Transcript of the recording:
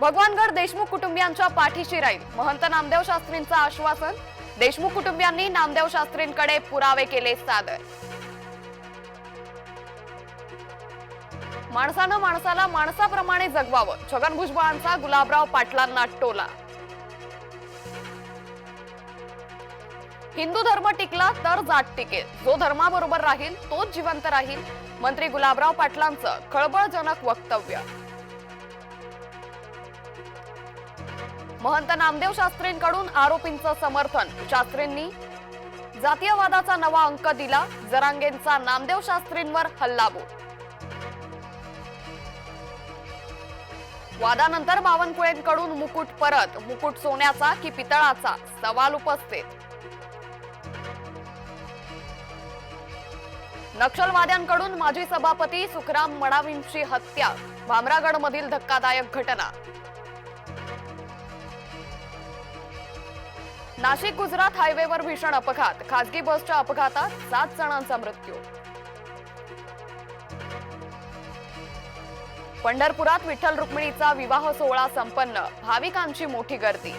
भगवानगड देशमुख कुटुंबियांच्या पाठीशी राहील. महंत नामदेव शास्त्रींचं आश्वासन. देशमुख कुटुंबियांनी नामदेव शास्त्रींकडे पुरावे केले सादर. माणसानं माणसाला माणसाप्रमाणे जगवावं. छगन भुजबळांचा गुलाबराव पाटलांना टोला. हिंदू धर्म टिकला तर जात टिकेल. जो धर्माबरोबर राहील तोच जिवंत राहील. मंत्री गुलाबराव पाटलांचं खळबळजनक वक्तव्य. महंत नामदेव शास्त्रींकडून आरोपींचं समर्थन. शास्त्रींनी जातीयवादाचा नवा अंक दिला. जरांगेंचा नामदेव शास्त्रींवर हल्लाबोल वादानंतर बावनकुळेंकडून मुकुट परत. मुकुट सोन्याचा की पितळाचा? सवाल उपस्थित. नक्षलवाद्यांकडून माजी सभापती सुखराम मडावींची हत्या. भामरागडमधील धक्कादायक घटना. नाशिक गुजरात हायवेवर भीषण अपघात. खासगी बसच्या अपघातात सात जणांचा मृत्यू. पंढरपुरात विठ्ठल रुक्मिणीचा विवाह सोहळा संपन्न. भाविकांची मोठी गर्दी.